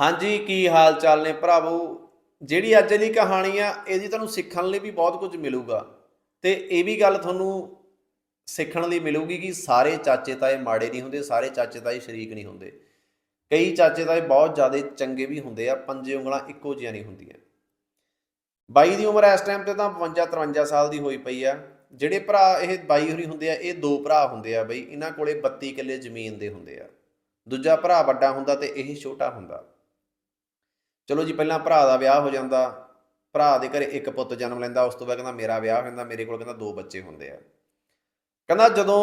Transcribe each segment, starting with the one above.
ਹਾਂਜੀ, ਕੀ ਹਾਲ ਚਾਲ ਨੇ ਭਰਾਵੋ? ਜਿਹੜੀ ਅੱਜ ਦੀ ਕਹਾਣੀ ਆ, ਇਹਦੀ ਤੁਹਾਨੂੰ ਸਿੱਖਣ ਲਈ ਵੀ ਬਹੁਤ ਕੁਝ ਮਿਲੂਗਾ। ਤੇ ਇਹ ਵੀ ਗੱਲ ਤੁਹਾਨੂੰ ਸਿੱਖਣ ਲਈ ਮਿਲੂਗੀ ਕਿ ਸਾਰੇ ਚਾਚੇ ਤਾਏ ਮਾੜੇ ਨਹੀਂ ਹੁੰਦੇ, ਸਾਰੇ ਚਾਚੇ ਤਾਏ ਸ਼ਰੀਕ ਨਹੀਂ ਹੁੰਦੇ। ਕਈ ਚਾਚੇ ਤਾਏ ਬਹੁਤ ਜ਼ਿਆਦਾ ਚੰਗੇ ਵੀ ਹੁੰਦੇ ਆ, ਪੰਜੇ ਉਂਗਲਾਂ ਇੱਕੋ ਜਿਹੀਆਂ ਨਹੀਂ ਹੁੰਦੀਆਂ। ਬਾਈ ਦੀ ਉਮਰ ਇਸ ਟਾਈਮ ਤੇ ਤਾਂ 52 53 ਸਾਲ ਦੀ ਹੋਈ ਪਈ ਆ। ਜਿਹੜੇ ਭਰਾ ਇਹ ਬਾਈ ਹੋਰੀ ਹੁੰਦੇ ਆ, ਇਹ ਦੋ ਭਰਾ ਹੁੰਦੇ ਆ ਬਈ। ਇਹਨਾਂ ਕੋਲੇ 32 ਕਿੱਲੇ ਜ਼ਮੀਨ ਦੇ ਹੁੰਦੇ ਆ। ਦੂਜਾ ਭਰਾ ਵੱਡਾ ਹੁੰਦਾ ਤੇ ਇਹ ਛੋਟਾ ਹੁੰਦਾ। ਚਲੋ ਜੀ, ਪਹਿਲਾਂ ਭਰਾ ਦਾ ਵਿਆਹ ਹੋ ਜਾਂਦਾ। ਭਰਾ ਦੇ ਘਰੇ ਇੱਕ ਪੁੱਤ ਜਨਮ ਲੈਂਦਾ, ਉਸ ਤੋਂ ਬਾਅਦ ਕਹਿੰਦਾ ਮੇਰਾ ਵਿਆਹ ਹੁੰਦਾ, ਮੇਰੇ ਕੋਲ ਕਹਿੰਦਾ ਦੋ ਬੱਚੇ ਹੁੰਦੇ ਆ। ਕਹਿੰਦਾ ਜਦੋਂ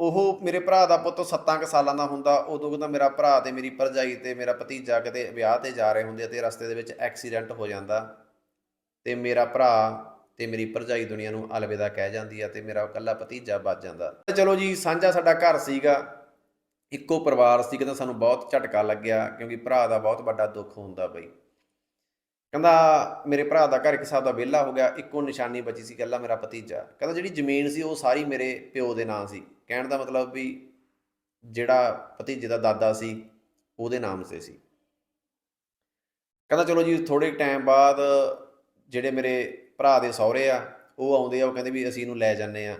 ਉਹ ਮੇਰੇ ਭਰਾ ਦਾ ਪੁੱਤ 7 ਕੁ ਸਾਲਾਂ ਦਾ ਹੁੰਦਾ, ਉਦੋਂ ਕਹਿੰਦਾ ਮੇਰਾ ਭਰਾ ਤੇ ਮੇਰੀ ਭਰਜਾਈ ਤੇ ਮੇਰਾ ਭਤੀਜਾ ਕਿਤੇ ਵਿਆਹ ਤੇ ਜਾ ਰਹੇ ਹੁੰਦੇ ਆ ਤੇ ਰਸਤੇ ਦੇ ਵਿੱਚ ਐਕਸੀਡੈਂਟ ਹੋ ਜਾਂਦਾ ਤੇ ਮੇਰਾ ਭਰਾ ਤੇ ਮੇਰੀ ਭਰਜਾਈ ਦੁਨੀਆ ਨੂੰ ਅਲਵਿਦਾ ਕਹਿ ਜਾਂਦੀ ਆ ਤੇ ਮੇਰਾ ਇਕੱਲਾ ਭਤੀਜਾ ਬਚ ਜਾਂਦਾ। ਚਲੋ ਜੀ, ਸਾਂਝਾ ਸਾਡਾ ਘਰ ਸੀਗਾ। ਇੱਕੋ ਪਰਿਵਾਰ ਸੀ, ਕਹਿੰਦਾ ਸਾਨੂੰ ਬਹੁਤ ਝਟਕਾ ਲੱਗਿਆ ਕਿਉਂਕਿ ਭਰਾ ਦਾ ਬਹੁਤ ਵੱਡਾ ਦੁੱਖ ਹੁੰਦਾ ਬਈ। ਕਹਿੰਦਾ, ਮੇਰੇ ਭਰਾ ਦਾ ਘਰ ਇੱਕ ਹਿਸਾਬ ਦਾ ਵਿਹਲਾ ਹੋ ਗਿਆ, ਇੱਕੋ ਨਿਸ਼ਾਨੀ ਬਚੀ ਸੀ, ਇਕੱਲਾ ਮੇਰਾ ਭਤੀਜਾ। ਕਹਿੰਦਾ, ਜਿਹੜੀ ਜ਼ਮੀਨ ਸੀ, ਉਹ ਸਾਰੀ ਮੇਰੇ ਪਿਓ ਦੇ ਨਾਂ ਸੀ। ਕਹਿਣ ਦਾ ਮਤਲਬ ਵੀ ਜਿਹੜਾ ਭਤੀਜੇ ਦਾ ਦਾਦਾ ਸੀ, ਉਹਦੇ ਨਾਮ ਤੇ ਸੀ। ਕਹਿੰਦਾ, ਚਲੋ ਜੀ ਥੋੜੇ ਟਾਈਮ ਬਾਅਦ ਜਿਹੜੇ ਮੇਰੇ ਭਰਾ ਦੇ ਸਹੁਰੇ ਆ, ਉਹ ਆਉਂਦੇ ਆ, ਉਹ ਕਹਿੰਦੇ ਵੀ ਅਸੀਂ ਇਹਨੂੰ ਲੈ ਜਾਂਦੇ ਆ।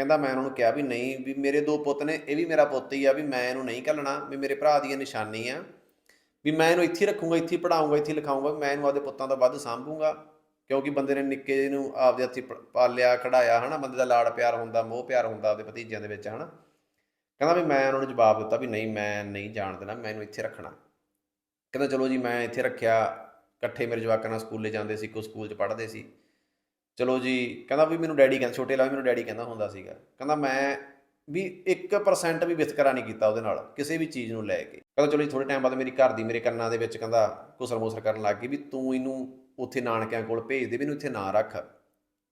ਕਹਿੰਦਾ ਮੈਂ ਉਹਨਾਂ ਨੂੰ ਕਿਹਾ ਵੀ ਨਹੀਂ, ਵੀ ਮੇਰੇ ਦੋ ਪੁੱਤ ਨੇ, ਇਹ ਵੀ ਮੇਰਾ ਪੁੱਤ ਹੀ ਆ, ਵੀ ਮੈਂ ਇਹਨੂੰ ਨਹੀਂ ਘੱਲਣਾ, ਵੀ ਮੇਰੇ ਭਰਾ ਦੀਆਂ ਨਿਸ਼ਾਨੀ ਆ, ਵੀ ਮੈਂ ਇਹਨੂੰ ਇੱਥੇ ਰੱਖੂੰਗਾ, ਇੱਥੇ ਹੀ ਪੜਾਉਂਗਾ ਇੱਥੇ ਹੀ ਲਿਖਾਉਂਗਾ ਮੈਂ ਇਹਨੂੰ ਆਪਦੇ ਪੁੱਤਾਂ ਦਾ ਵੱਧ ਸਾਂਭੂੰਗਾ, ਕਿਉਂਕਿ ਬੰਦੇ ਨੇ ਨਿੱਕੇ ਜਿਹੇ ਨੂੰ ਆਪਦੇ ਹੱਥੀ ਪ- ਪਾਲਿਆ, ਖੜਾਇਆ, ਹਨਾ, ਬੰਦੇ ਦਾ ਲਾੜ ਪਿਆਰ ਹੁੰਦਾ, ਮੋਹ ਪਿਆਰ ਹੁੰਦਾ ਆਪਦੇ ਭਤੀਜਿਆਂ ਦੇ ਵਿੱਚ, ਹਨਾ। ਕਹਿੰਦਾ ਵੀ ਮੈਂ ਉਹਨਾਂ ਨੂੰ ਜਵਾਬ ਦਿੱਤਾ ਵੀ ਨਹੀਂ, ਮੈਂ ਨਹੀਂ ਜਾਣ ਦੇਣਾ, ਮੈਂ ਇਹਨੂੰ ਇੱਥੇ ਰੱਖਣਾ। ਕਹਿੰਦਾ ਚਲੋ ਜੀ, ਮੈਂ ਇੱਥੇ ਰੱਖਿਆ, ਇਕੱਠੇ ਮੇਰੇ ਜਵਾਕਾਂ ਨਾਲ ਸਕੂਲੇ ਜਾਂਦੇ ਸੀ, ਇੱਕੋ ਸਕੂਲ 'ਚ ਪੜ੍ਹਦੇ ਸੀ। ਚਲੋ ਜੀ, ਕਹਿੰਦਾ ਵੀ ਮੈਨੂੰ ਡੈਡੀ ਕਹਿੰਦਾ, ਛੋਟੇ ਲਾ ਮੈਨੂੰ ਡੈਡੀ ਕਹਿੰਦਾ ਹੁੰਦਾ ਸੀਗਾ। ਕਹਿੰਦਾ ਮੈਂ ਵੀ 1% ਵੀ ਵਿਤਕਰਾ ਨਹੀਂ ਕੀਤਾ ਉਹਦੇ ਨਾਲ, ਕਿਸੇ ਵੀ ਚੀਜ਼ ਨੂੰ ਲੈ ਕੇ। ਕਹਿੰਦਾ ਚਲੋ ਜੀ ਥੋੜੇ ਟਾਈਮ ਬਾਅਦ ਮੇਰੀ ਘਰ ਦੀ ਮੇਰੇ ਕੰਨਾਂ ਦੇ ਵਿੱਚ ਕਹਿੰਦਾ ਕੁਸਰ ਮੁਸਰ ਕਰਨ ਲੱਗ ਗਈ ਵੀ ਤੂੰ ਇਹਨੂੰ ਉੱਥੇ ਨਾਨਕਿਆਂ ਕੋਲ ਭੇਜ ਦੇ, ਵੀ ਇਹਨੂੰ ਇੱਥੇ ਨਾ ਰੱਖ।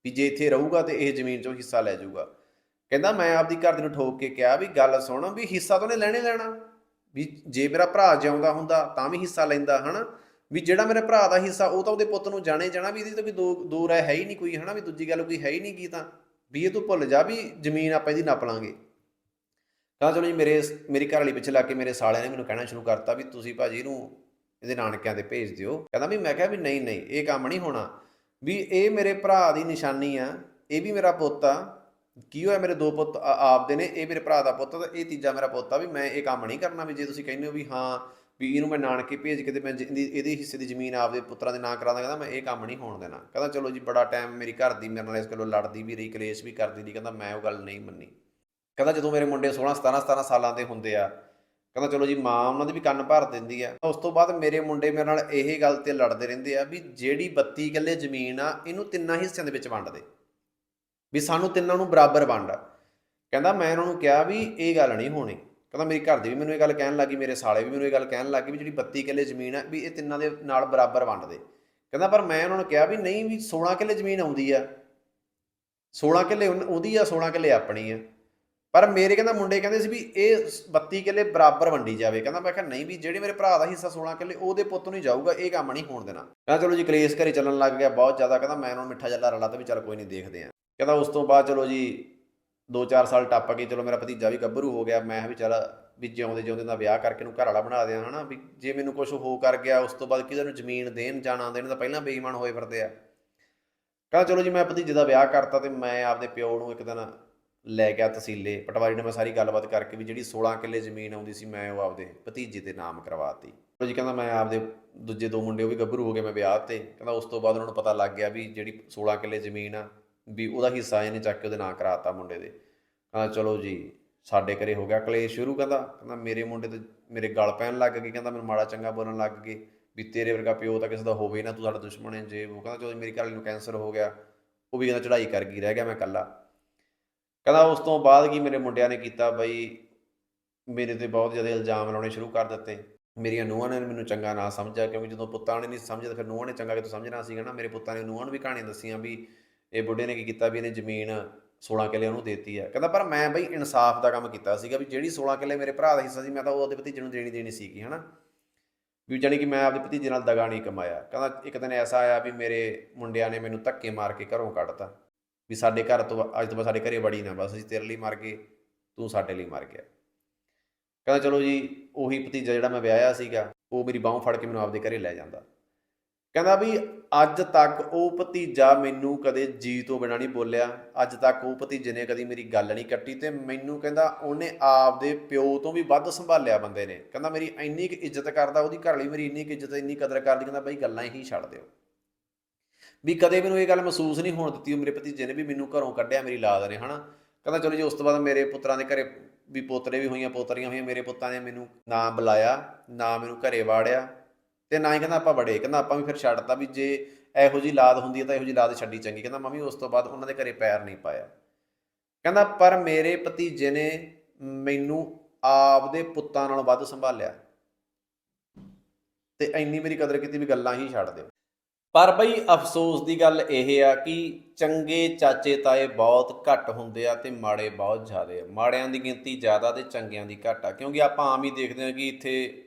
ਵੀ ਜੇ ਇੱਥੇ ਰਹੂਗਾ ਤੇ ਇਹ ਜ਼ਮੀਨ 'ਚੋਂ ਹਿੱਸਾ ਲੈ ਜਾਊਗਾ। ਕਹਿੰਦਾ ਮੈਂ ਆਪਦੀ ਘਰ ਦੀ ਨੂੰ ਠੋਕ ਕੇ ਕਿਹਾ ਵੀ ਗੱਲ ਸੁਣ, ਵੀ ਹਿੱਸਾ ਤਾਂ ਉਹਨੇ ਲੈਣੇ ਲੈਣਾ। ਵੀ ਜੇ ਮੇਰਾ ਭਰਾ ਜਿਉਂਦਾ ਹੁੰਦਾ ਤਾਂ ਵੀ ਹਿੱਸਾ ਲੈਂਦਾ, ਹਨਾ? ਵੀ ਜਿਹੜਾ ਮੇਰੇ ਭਰਾ ਦਾ ਹਿੱਸਾ, ਉਹ ਤਾਂ ਉਹਦੇ ਪੁੱਤ ਨੂੰ ਜਾਣੇ ਜਾਣਾ ਵੀ ਇਹਦੀ ਤਾਂ ਕੋਈ ਦੋ ਦੋ ਰਾਏ ਹੈ ਹੀ ਨਹੀਂ ਕੋਈ, ਹਨਾ ਵੀ ਦੂਜੀ ਗੱਲ ਕੋਈ ਹੈ ਹੀ ਨਹੀਂ ਕੀ ਤਾਂ, ਵੀ ਇਹ ਤੂੰ ਭੁੱਲ ਜਾ ਵੀ ਜ਼ਮੀਨ ਆਪਾਂ ਇਹਦੀ ਨੱਪ ਲਾਂਗੇ। ਤਾਂ ਚਲੋ ਜੀ, ਮੇਰੇ ਮੇਰੀ ਘਰ ਵਾਲੀ ਪਿੱਛੇ ਲੱਗ ਕੇ ਮੇਰੇ ਸਾਲਿਆਂ ਨੇ ਮੈਨੂੰ ਕਹਿਣਾ ਸ਼ੁਰੂ ਕਰਤਾ ਵੀ ਤੁਸੀਂ ਭਾਜੀ ਇਹਨੂੰ ਇਹਦੇ ਨਾਨਕਿਆਂ ਤੇ ਭੇਜ ਦਿਓ। ਕਹਿੰਦਾ ਵੀ ਮੈਂ ਕਿਹਾ ਵੀ ਨਹੀਂ ਨਹੀਂ, ਇਹ ਕੰਮ ਨਹੀਂ ਹੋਣਾ। ਵੀ ਇਹ ਮੇਰੇ ਭਰਾ ਦੀ ਨਿਸ਼ਾਨੀ ਆ, ਇਹ ਵੀ ਮੇਰਾ ਪੁੱਤ ਆ, ਕੀ ਹੋਇਆ ਮੇਰੇ ਦੋ ਪੁੱਤ ਆਪਦੇ ਨੇ, ਇਹ ਮੇਰੇ ਭਰਾ ਦਾ ਪੁੱਤ ਆ, ਤੇ ਇਹ ਤੀਜਾ ਮੇਰਾ ਪੁੱਤ ਆ ਵੀ ਮੈਂ ਇਹ ਕੰਮ ਨਹੀਂ ਕਰਨਾ ਵੀ ਜੇ ਤੁਸੀਂ ਕਹਿੰਦੇ ਹੋ ਵੀ ਹਾਂ ਵੀ ਇਹਨੂੰ ਮੈਂ ਨਾਨਕੇ ਭੇਜ ਕੇ ਤੇ ਮੈਂ ਜ- ਇਹਦੀ, ਇਹਦੇ ਹਿੱਸੇ ਦੀ ਜ਼ਮੀਨ ਆਪਦੇ ਪੁੱਤਰਾਂ ਦੇ ਨਾਂ ਕਰਾ ਦਾਂ ਕਹਿੰਦਾ ਮੈਂ ਇਹ ਕੰਮ ਨਹੀਂ ਹੋਣ ਦੇਣਾ। ਕਹਿੰਦਾ ਚਲੋ ਜੀ, ਬੜਾ ਟਾਈਮ ਮੇਰੀ ਘਰ ਦੀ ਮੇਰੇ ਨਾਲ ਇਸ ਗੱਲੋਂ ਲੜਦੀ ਵੀ ਰਹੀ, ਕਲੇਸ਼ ਵੀ ਕਰਦੀ ਰਹੀ, ਕਹਿੰਦਾ ਮੈਂ ਉਹ ਗੱਲ ਨਹੀਂ ਮੰਨੀ। ਕਹਿੰਦਾ ਜਦੋਂ ਮੇਰੇ ਮੁੰਡੇ 16 17 17 ਸਾਲਾਂ ਦੇ ਹੁੰਦੇ ਆ, ਕਹਿੰਦਾ ਚਲੋ ਜੀ, ਮਾਂ ਉਹਨਾਂ ਦੇ ਵੀ ਕੰਨ ਭਰ ਦਿੰਦੀ ਆ। ਉਸ ਤੋਂ ਬਾਅਦ ਮੇਰੇ ਮੁੰਡੇ ਮੇਰੇ ਨਾਲ ਇਹ ਗੱਲ ਤੇ ਲੜਦੇ ਰਹਿੰਦੇ ਆ ਵੀ ਜਿਹੜੀ 32 ਕਿੱਲੇ ਜ਼ਮੀਨ ਆ, ਇਹਨੂੰ ਤਿੰਨਾਂ ਹਿੱਸਿਆਂ ਦੇ ਵਿੱਚ ਵੰਡ ਦੇ। ਵੀ ਸਾਨੂੰ ਤਿੰਨਾਂ ਨੂੰ ਬਰਾਬਰ ਵੰਡ। ਕਹਿੰਦਾ ਮੈਂ ਉਹਨਾਂ ਨੂੰ ਕਿਹਾ ਵੀ ਇਹ ਗੱਲ ਨਹੀਂ ਹੋਣੀ। ਕਹਿੰਦਾ ਮੇਰੀ ਘਰ ਦੀ ਵੀ ਮੈਨੂੰ ਇਹ ਗੱਲ ਕਹਿਣ ਲੱਗੀ, ਮੇਰੇ ਸਾਲੇ ਵੀ ਮੈਨੂੰ ਇਹ ਗੱਲ ਕਹਿਣ ਲੱਗੀ ਵੀ ਜਿਹੜੀ 32 ਕਿੱਲੇ ਜ਼ਮੀਨ ਆ, ਵੀ ਇਹ ਤਿੰਨਾਂ ਦੇ ਨਾਲ ਬਰਾਬਰ ਵੰਡ ਦੇ ਕਹਿੰਦਾ ਪਰ ਮੈਂ ਉਹਨਾਂ ਨੂੰ ਕਿਹਾ ਵੀ ਨਹੀਂ ਵੀ 16 ਕਿੱਲੇ ਜ਼ਮੀਨ ਆਉਂਦੀ ਆ। 16 ਕਿੱਲੇ ਉਨ- ਉਹਦੀ ਆ 16 ਕਿੱਲੇ ਆਪਣੀ ਆ। ਪਰ ਮੇਰੇ ਕਹਿੰਦਾ ਮੁੰਡੇ ਕਹਿੰਦੇ ਸੀ ਵੀ ਇਹ 32 ਕਿੱਲੇ ਬਰਾਬਰ ਵੰਡੀ ਜਾਵੇ। ਕਹਿੰਦਾ ਮੈਂ ਕਿਹਾ ਨਹੀਂ ਵੀ ਜਿਹੜੇ ਮੇਰੇ ਭਰਾ ਦਾ ਹਿੱਸਾ 16 ਕਿੱਲੇ, ਉਹਦੇ ਪੁੱਤ ਨੂੰ ਜਾਊਗਾ, ਇਹ ਕੰਮ ਨਹੀਂ ਹੋਣ ਦੇਣਾ। ਕਹਿੰਦਾ ਚਲੋ ਜੀ ਕਲੇਸ਼ ਘਰੇ ਚੱਲਣ ਲੱਗ ਗਿਆ, ਬਹੁਤ ਜ਼ਿਆਦਾ ਕਹਿੰਦਾ ਮੈਂ ਉਹਨਾਂ ਨੂੰ ਮਿੱਠਾ ਜੱਲਾ ਰਲਾ ਤਾਂ ਵੀ ਚੱਲ ਕੋਈ ਨਹੀਂ ਦੇਖਦੇ ਆ। ਕਹਿੰਦਾ ਉਸ ਤੋਂ ਬਾਅਦ ਚਲੋ ਜੀ 2-4 ਸਾਲ ਟੱਪ ਗਏ ਚਲੋ ਮੇਰਾ ਭਤੀਜਾ ਵੀ ਗੱਭਰੂ ਹੋ ਗਿਆ, ਮੈਂ ਕਿਹਾ ਵੀ ਚੱਲ ਵੀ ਜਿਉਂਦੇ ਜਿਉਂਦੇ ਦਾ ਵਿਆਹ ਕਰਕੇ ਨੂੰ ਘਰ ਵਾਲਾ ਬਣਾ ਦਿਆਂ, ਹਨਾ, ਵੀ ਜੇ ਮੈਨੂੰ ਕੁਝ ਹੋ ਕਰ ਗਿਆ, ਉਸ ਤੋਂ ਬਾਅਦ ਕਿਸੇ ਨੂੰ ਜ਼ਮੀਨ ਦੇਣ ਜਾਣਾ, ਦੇਣ ਤਾਂ ਪਹਿਲਾਂ ਬੇਈਮਾਨ ਹੋਏ ਫਿਰਦੇ ਆ। ਕਹਿੰਦਾ ਚਲੋ ਜੀ ਮੈਂ ਭਤੀਜੇ ਦਾ ਵਿਆਹ ਕਰਤਾ ਤੇ ਮੈਂ ਆਪਦੇ ਪਿਓ ਨੂੰ ਇੱਕ ਦਿਨ ਲੈ ਗਿਆ ਤਹਿਸੀਲੇ ਪਟਵਾਰੀ ਨੇ ਮੈਂ ਸਾਰੀ ਗੱਲਬਾਤ ਕਰਕੇ ਵੀ ਜਿਹੜੀ 16 ਕਿੱਲੇ ਜ਼ਮੀਨ ਆਉਂਦੀ ਸੀ ਮੈਂ ਉਹ ਆਪਦੇ ਭਤੀਜੇ ਦੇ ਨਾਮ ਕਰਵਾਤੀ। ਚਲੋ ਜੀ ਕਹਿੰਦਾ ਮੈਂ ਆਪਦੇ ਦੂਜੇ ਦੋ ਮੁੰਡੇ ਉਹ ਵੀ ਗੱਭਰੂ ਹੋ ਗਏ, ਮੈਂ ਵਿਆਹ ਤੇ, ਕਹਿੰਦਾ ਉਸ ਤੋਂ ਬਾਅਦ ਉਹਨਾਂ ਨੂੰ ਪਤਾ ਲੱਗ ਗਿਆ ਵੀ ਜਿਹੜੀ 16 ਕਿੱਲੇ ਜ਼ਮੀਨ ਆ ਵੀ ਉਹਦਾ ਹਿੱਸਾ ਇਹਨੇ ਚੱਕ ਕੇ ਉਹਦੇ ਨਾਂ ਕਰਾਤਾ ਮੁੰਡੇ ਦੇ। ਕਹਿੰਦਾ, ਚਲੋ ਜੀ, ਸਾਡੇ ਘਰੇ ਹੋ ਗਿਆ ਕਲੇਸ਼ ਸ਼ੁਰੂ, ਕਹਿੰਦਾ। ਕਹਿੰਦਾ, ਮੇਰੇ ਮੁੰਡੇ ਤੇ ਮੇਰੇ ਗਲ ਪੈਣ ਲੱਗ ਗਏ, ਕਹਿੰਦਾ, ਮੈਨੂੰ ਮਾੜਾ ਚੰਗਾ ਬੋਲਣ ਲੱਗ ਗਏ ਵੀ ਤੇਰੇ ਵਰਗਾ ਪਿਓ ਤਾਂ ਕਿਸੇ ਦਾ ਹੋਵੇ ਨਾ, ਤੂੰ ਸਾਡਾ ਦੁਸ਼ਮਣ ਹੈ, ਜੇ ਉਹ ਕਹਿੰਦਾ ਜਦੋਂ ਮੇਰੀ ਘਰ ਵਾਲੀ ਨੂੰ ਕੈਂਸਰ ਹੋ ਗਿਆ, ਉਹ ਵੀ ਕਹਿੰਦਾ ਚੜ੍ਹਾਈ ਕਰ ਗਈ, ਰਹਿ ਗਿਆ ਮੈਂ ਇਕੱਲਾ। ਕਹਿੰਦਾ, ਉਸ ਤੋਂ ਬਾਅਦ ਕੀ ਮੇਰੇ ਮੁੰਡਿਆਂ ਨੇ ਕੀਤਾ ਬਈ, ਮੇਰੇ ਤੇ ਬਹੁਤ ਜ਼ਿਆਦਾ ਇਲਜ਼ਾਮ ਲਾਉਣੇ ਸ਼ੁਰੂ ਕਰ ਦਿੱਤੇ। ਮੇਰੀਆਂ ਨੂੰਹਾਂ ਨੇ ਮੈਨੂੰ ਚੰਗਾ ਨਾ ਸਮਝਿਆ, ਕਿਉਂਕਿ ਜਦੋਂ ਪੁੱਤਾਂ ਨੇ ਨਹੀਂ ਸਮਝਿਆ, ਤਾਂ ਫਿਰ ਨੂੰਹਾਂ ਨੇ ਚੰਗਾ ਕਿ ਤੂੰ ਸਮਝਣਾ ਸੀਗਾ ਨਾ। ਮੇਰੇ ਪੁੱਤਾਂ ਨੇ ਨੂੰਹਾਂ ਨੂੰ ਵੀ ਕਹਾਣੀਆਂ ਦੱਸੀਆਂ ਵੀ ਇਹ ਬੁੱਢੇ ਨੇ ਕੀ ਕੀਤਾ ਵੀ ਇਹਨੇ ਜ਼ਮੀਨ 16 ਕਿੱਲੇ ਉਹਨੂੰ ਦੇਤੀ ਆ। ਕਹਿੰਦਾ, ਪਰ ਮੈਂ ਬਈ ਇਨਸਾਫ ਦਾ ਕੰਮ ਕੀਤਾ ਸੀਗਾ ਵੀ ਜਿਹੜੀ 16 ਕਿੱਲੇ ਮੇਰੇ ਭਰਾ ਦਾ ਹਿੱਸਾ ਸੀ, ਮੈਂ ਤਾਂ ਉਹ ਉਹਦੇ ਭਤੀਜੇ ਨੂੰ ਦੇਣੀ ਦੇਣੀ ਸੀਗੀ, ਹਨਾ। ਵੀ ਜਾਣੀ ਕਿ ਮੈਂ ਆਪਦੇ ਭਤੀਜੇ ਨਾਲ ਦਗਾ ਨਹੀਂ ਕਮਾਇਆ। ਕਹਿੰਦਾ, ਇੱਕ ਦਿਨ ਐਸਾ ਆਇਆ ਵੀ ਮੇਰੇ ਮੁੰਡਿਆਂ ਨੇ ਮੈਨੂੰ ਧੱਕੇ ਮਾਰ ਕੇ ਘਰੋਂ ਕੱਢਤਾ ਵੀ ਸਾਡੇ ਘਰ ਤੋਂ ਅੱਜ ਤੋਂ ਬਾਅਦ ਸਾਡੇ ਘਰੇ ਵੜੀ ਨਾ ਬਸ, ਅਸੀਂ ਤੇਰੇ ਲਈ ਮਰ ਗਏ, ਤੂੰ ਸਾਡੇ ਲਈ ਮਰ ਗਿਆ। ਕਹਿੰਦਾ, ਚਲੋ ਜੀ, ਉਹੀ ਭਤੀਜਾ ਜਿਹੜਾ ਮੈਂ ਵਿਆਹਿਆ ਸੀਗਾ, ਉਹ ਮੇਰੀ ਬਾਹ ਫੜ ਕੇ ਮੈਨੂੰ ਆਪਦੇ ਘਰੇ ਲੈ ਜਾਂਦਾ। ਕਹਿੰਦਾ ਵੀ ਅੱਜ ਤੱਕ ਉਹ ਭਤੀਜਾ ਮੈਨੂੰ ਕਦੇ ਜੀ ਤੋਂ ਬਿਨਾਂ ਨਹੀਂ ਬੋਲਿਆ। ਅੱਜ ਤੱਕ ਉਹ ਭਤੀਜੇ ਨੇ ਕਦੀ ਮੇਰੀ ਗੱਲ ਨਹੀਂ ਕੱਟੀ ਤੇ ਮੈਨੂੰ ਕਹਿੰਦਾ ਉਹਨੇ ਆਪਦੇ ਪਿਓ ਤੋਂ ਵੀ ਵੱਧ ਸੰਭਾਲਿਆ ਬੰਦੇ ਨੇ। ਕਹਿੰਦਾ ਮੇਰੀ ਇੰਨੀ ਕੁ ਇੱਜ਼ਤ ਕਰਦਾ, ਉਹਦੀ ਘਰ ਲਈ ਮੇਰੀ ਇੰਨੀ ਕੁ ਇੱਜ਼ਤ, ਇੰਨੀ ਕਦਰ ਕਰਦੀ, ਕਹਿੰਦਾ ਬਈ ਗੱਲਾਂ ਹੀ ਛੱਡ ਦਿਓ। ਵੀ ਕਦੇ ਮੈਨੂੰ ਇਹ ਗੱਲ ਮਹਿਸੂਸ ਨਹੀਂ ਹੋਣ ਦਿੱਤੀ, ਉਹ ਮੇਰੇ ਭਤੀਜੇ ਨੇ ਵੀ ਮੈਨੂੰ ਘਰੋਂ ਕੱਢਿਆ ਮੇਰੀ ਲਾਦ ਨੇ, ਹਨਾ? ਕਹਿੰਦਾ ਚਲੋ ਜੀ, ਉਸ ਤੋਂ ਬਾਅਦ ਮੇਰੇ ਪੁੱਤਰਾਂ ਦੇ ਘਰੇ ਵੀ ਪੋਤਰੇ ਵੀ ਹੋਈਆਂ, ਪੋਤਰੀਆਂ ਹੋਈਆਂ, ਮੇਰੇ ਪੁੱਤਾਂ ਨੇ ਮੈਨੂੰ ਨਾ ਬੁਲਾਇਆ, ਨਾ ਮੈਨੂੰ ਘਰੇ ਵਾੜਿਆ। ਤੇ ਨਾ ਹੀ ਕਹਿੰਦਾ ਆਪਾਂ ਬੜੇ ਕਹਿੰਦਾ ਆਪਾਂ ਵੀ ਫਿਰ ਛੱਡਤਾ ਵੀ ਜੇ ਇਹੋ ਜੀ ਲਾਦ ਹੁੰਦੀ ਹੈ ਤਾਂ ਇਹੋ ਜੀ ਲਾਦ ਛੱਡੀ ਚੰਗੀ, ਕਹਿੰਦਾ ਮੰਮੀ ਉਸ ਤੋਂ ਬਾਅਦ ਉਹਨਾਂ ਦੇ ਘਰੇ ਪੈਰ ਨਹੀਂ ਪਾਇਆ। ਕਹਿੰਦਾ, ਪਰ ਮੇਰੇ ਭਤੀਜੇ ਨੇ ਮੈਨੂੰ ਆਪਦੇ ਪੁੱਤਾਂ ਨਾਲੋਂ ਵੱਧ ਸੰਭਾਲਿਆ। ਤੇ ਇੰਨੀ ਮੇਰੀ ਕਦਰ ਕੀਤੀ ਵੀ ਗੱਲਾਂ ਹੀ ਛੱਡ ਦਿਓ। ਪਰ ਬਈ ਅਫਸੋਸ ਦੀ ਗੱਲ ਇਹ ਆ ਕਿ ਚੰਗੇ ਚਾਚੇ ਤਾਏ ਬਹੁਤ ਘੱਟ ਹੁੰਦੇ ਆ ਤੇ ਮਾੜੇ ਬਹੁਤ ਜ਼ਿਆਦੇ ਆ। ਮਾੜਿਆਂ ਦੀ ਗਿਣਤੀ ਜ਼ਿਆਦਾ ਤੇ ਚੰਗਿਆਂ ਦੀ ਘੱਟ ਆ, ਕਿਉਂਕਿ ਆਪਾਂ ਆਮ ਹੀ ਦੇਖਦੇ ਹਾਂ ਕਿ ਇੱਥੇ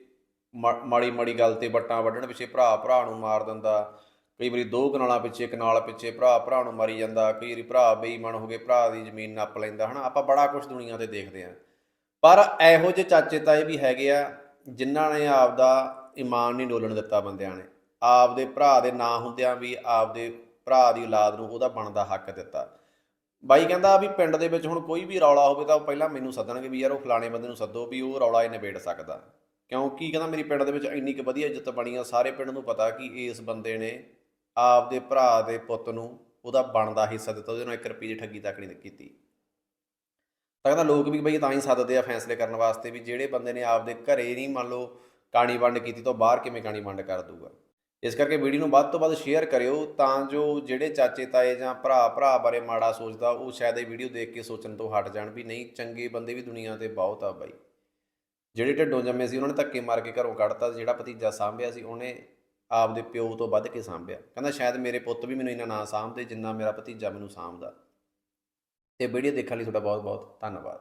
ਮਾੜੀ ਮਾੜੀ ਗੱਲ ਤੇ ਵੱਟਾਂ ਵੱਢਣ ਪਿੱਛੇ ਭਰਾ ਭਰਾ ਨੂੰ ਮਾਰ ਦਿੰਦਾ। ਕਈ ਵਾਰੀ ਦੋ ਕਨਾਲਾਂ ਪਿੱਛੇ, ਕਨਾਲ ਪਿੱਛੇ ਭਰਾ ਭਰਾ ਨੂੰ ਮਾਰੀ ਜਾਂਦਾ। ਕਈ ਵਾਰੀ ਭਰਾ ਬੇਈਮਾਨ ਹੋ ਗਏ ਭਰਾ ਦੀ ਜ਼ਮੀਨ ਨੱਪ ਲੈਂਦਾ, ਹਨਾ? ਆਪਾਂ ਬੜਾ ਕੁਝ ਦੁਨੀਆ ਤੇ ਦੇਖਦੇ ਆ ਪਰ ਇਹੋ ਜਿਹੇ ਚਾਚੇ ਤਾਏ ਵੀ ਹੈਗੇ ਆ, ਜਿਨ੍ਹਾਂ ਨੇ ਆਪਦਾ ਇਮਾਨ ਨਹੀਂ ਡੋਲਣ ਦਿੱਤਾ ਬੰਦਿਆਂ ਨੇ। ਆਪਦੇ ਭਰਾ ਦੇ ਨਾਂ ਹੁੰਦਿਆਂ ਵੀ ਆਪਦੇ ਭਰਾ ਦੀ ਔਲਾਦ ਨੂੰ ਉਹਦਾ ਬਣਦਾ ਹੱਕ ਦਿੱਤਾ। ਬਾਈ ਕਹਿੰਦਾ ਵੀ ਪਿੰਡ ਦੇ ਵਿੱਚ ਹੁਣ ਕੋਈ ਵੀ ਰੌਲਾ ਹੋਵੇ ਤਾਂ ਉਹ ਪਹਿਲਾਂ ਮੈਨੂੰ ਸੱਦਣਗੇ ਵੀ ਯਾਰ ਉਹ ਫਲਾਣੇ ਬੰਦੇ ਨੂੰ ਸੱਦੋ ਵੀ ਉਹ ਰੌਲਾ ਇਹ ਨਿਬੇੜ ਸਕਦਾ। ਕਿਉਂਕਿ ਕਹਿੰਦਾ ਮੇਰੀ ਪਿੰਡ ਦੇ ਵਿੱਚ ਇੰਨੀ ਕੁ ਵਧੀਆ ਇੱਜ਼ਤ ਬਣੀ ਆ, ਸਾਰੇ ਪਿੰਡ ਨੂੰ ਪਤਾ ਕਿ ਇਸ ਬੰਦੇ ਨੇ ਆਪਦੇ ਭਰਾ ਦੇ ਪੁੱਤ ਨੂੰ ਉਹਦਾ ਬਣਦਾ ਹਿੱਸਾ ਦਿੱਤਾ, ਉਹਦੇ ਨਾਲ 1 ਰੁਪਏ ਦੀ ਠੱਗੀ ਤੱਕ ਨਹੀਂ ਕੀਤੀ। ਤਾਂ ਕਹਿੰਦਾ ਲੋਕ ਵੀ ਬਈ ਤਾਂ ਹੀ ਸੱਦਦੇ ਆ ਫੈਸਲੇ ਕਰਨ ਵਾਸਤੇ ਵੀ ਜਿਹੜੇ ਬੰਦੇ ਨੇ ਆਪਦੇ ਘਰੇ ਨਹੀਂ ਮੰਨ ਲਓ ਕਾਣੀ ਵੰਡ ਕੀਤੀ ਤਾਂ ਬਾਹਰ ਕਿਵੇਂ ਕਾਣੀ ਵੰਡ ਕਰ ਦੂਗਾ। ਇਸ ਕਰਕੇ ਵੀਡੀਓ ਨੂੰ ਵੱਧ ਤੋਂ ਵੱਧ ਸ਼ੇਅਰ ਕਰਿਓ ਤਾਂ ਜੋ ਜਿਹੜੇ ਚਾਚੇ ਤਾਏ ਜਾਂ ਭਰਾ ਭਰਾ ਬਾਰੇ ਮਾੜਾ ਸੋਚਦਾ, ਉਹ ਸ਼ਾਇਦ ਇਹ ਵੀਡੀਓ ਦੇਖ ਕੇ ਸੋਚਣ ਤੋਂ ਹਟ ਜਾਣ ਵੀ ਨਹੀਂ, ਚੰਗੇ ਬੰਦੇ ਵੀ ਦੁਨੀਆ ਤੇ ਬਹੁਤ ਆ ਬਾਈ। ਜਿਹੜੇ ਢਿੱਡੋਂ ਜੰਮੇ ਸੀ, ਉਹਨਾਂ ਨੇ ਧੱਕੇ ਮਾਰ ਕੇ ਘਰੋਂ ਕੱਢਤਾ ਤੇ ਜਿਹੜਾ ਭਤੀਜਾ ਸਾਂਭਿਆ ਸੀ, ਉਹਨੇ ਆਪਦੇ ਪਿਓ ਤੋਂ ਵੱਧ ਕੇ ਸਾਂਭਿਆ। ਕਹਿੰਦਾ, ਸ਼ਾਇਦ ਮੇਰੇ ਪੁੱਤ ਵੀ ਮੈਨੂੰ ਇੰਨਾ ਨਾ ਸਾਂਭਦੇ ਜਿੰਨਾ ਮੇਰਾ ਭਤੀਜਾ ਮੈਨੂੰ ਸਾਂਭਦਾ। ਤੇ ਵੀਡੀਓ ਦੇਖਣ ਲਈ ਤੁਹਾਡਾ ਬਹੁਤ ਬਹੁਤ ਧੰਨਵਾਦ।